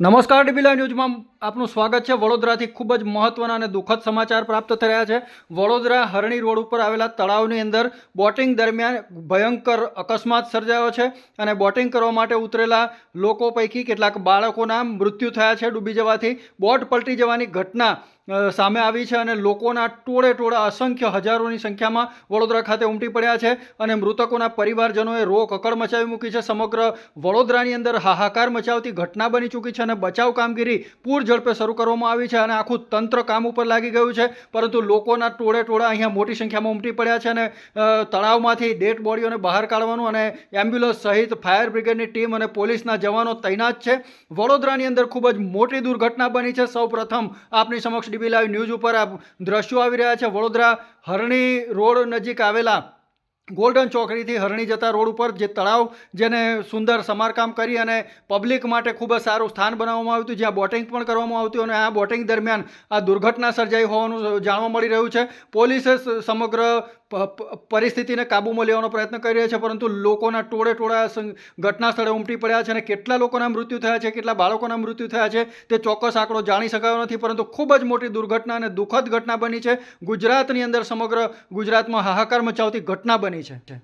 નમસ્કાર ડીબીલા ન્યૂઝમાં આપનું સ્વાગત છે. વડોદરાથી ખૂબ જ મહત્વના અને દુઃખદ સમાચાર પ્રાપ્ત થઈ રહ્યા છે. વડોદરા હરણી રોડ ઉપર આવેલા તળાવની અંદર બોટિંગ દરમિયાન ભયંકર અકસ્માત સર્જાયો છે અને બોટિંગ કરવા માટે ઉતરેલા લોકો પૈકી કેટલાક બાળકોના મૃત્યુ થયા છે. ડૂબી જવાથી બોટ પલટી જવાની ઘટના સામે આવી છે અને લોકોના ટોળે ટોળા અસંખ્ય હજારોની સંખ્યામાં વડોદરા ખાતે ઉમટી પડ્યા છે અને મૃતકોના પરિવારજનોએ રો કકડ મચાવી મૂકી છે. સમગ્ર વડોદરાની અંદર હાહાકાર મચાવતી ઘટના બની ચૂકી છે અને બચાવ કામગીરી પૂર ઝડપે શરૂ કરવામાં આવી છે અને આખું તંત્ર કામ ઉપર લાગી ગયું છે. પરંતુ લોકોના ટોળે ટોળા અહીંયા મોટી સંખ્યામાં ઉમટી પડ્યા છે અને તળાવમાંથી ડેડ બોડીઓને બહાર કાઢવાનું અને એમ્બ્યુલન્સ સહિત ફાયર બ્રિગેડની ટીમ અને પોલીસના જવાનો તૈનાત છે. વડોદરાની અંદર ખૂબ જ મોટી દુર્ઘટના બની છે. સૌ પ્રથમ આપની સમક્ષ ડીબી લાઈવ ન્યૂઝ ઉપર આ દ્રશ્યો આવી રહ્યા છે. વડોદરા હરણી રોડ નજીક આવેલા ગોલ્ડન ચોકડીથી હરણી જતા રોડ ઉપર જે તળાવ જેને સુંદર સમારકામ કરી અને પબ્લિક માટે ખૂબ જ સારું સ્થાન બનાવવામાં આવ્યું હતું, જ્યાં બોટિંગ પણ કરવામાં આવતું અને આ બોટિંગ દરમિયાન આ દુર્ઘટના સર્જાઈ હોવાનું જાણવા મળી રહ્યું છે. પોલીસે સમગ્ર પરિસ્થિતિને કાબૂમાં લેવાનો પ્રયત્ન કરી રહ્યા છે, પરંતુ લોકોના ટોળે ટોળા ઘટના સ્થળે ઉમટી પડ્યા છે અને કેટલા લોકોના મૃત્યુ થયા છે, કેટલા બાળકોના મૃત્યુ થયા છે, તે ચોક્કસ આંકડો જાણી શકાયો નથી, પરંતુ ખૂબ જ મોટી દુર્ઘટના અને દુઃખદ ઘટના બની છે. ગુજરાતની અંદર સમગ્ર ગુજરાતમાં હાહાકાર મચાવતી ઘટના બની છે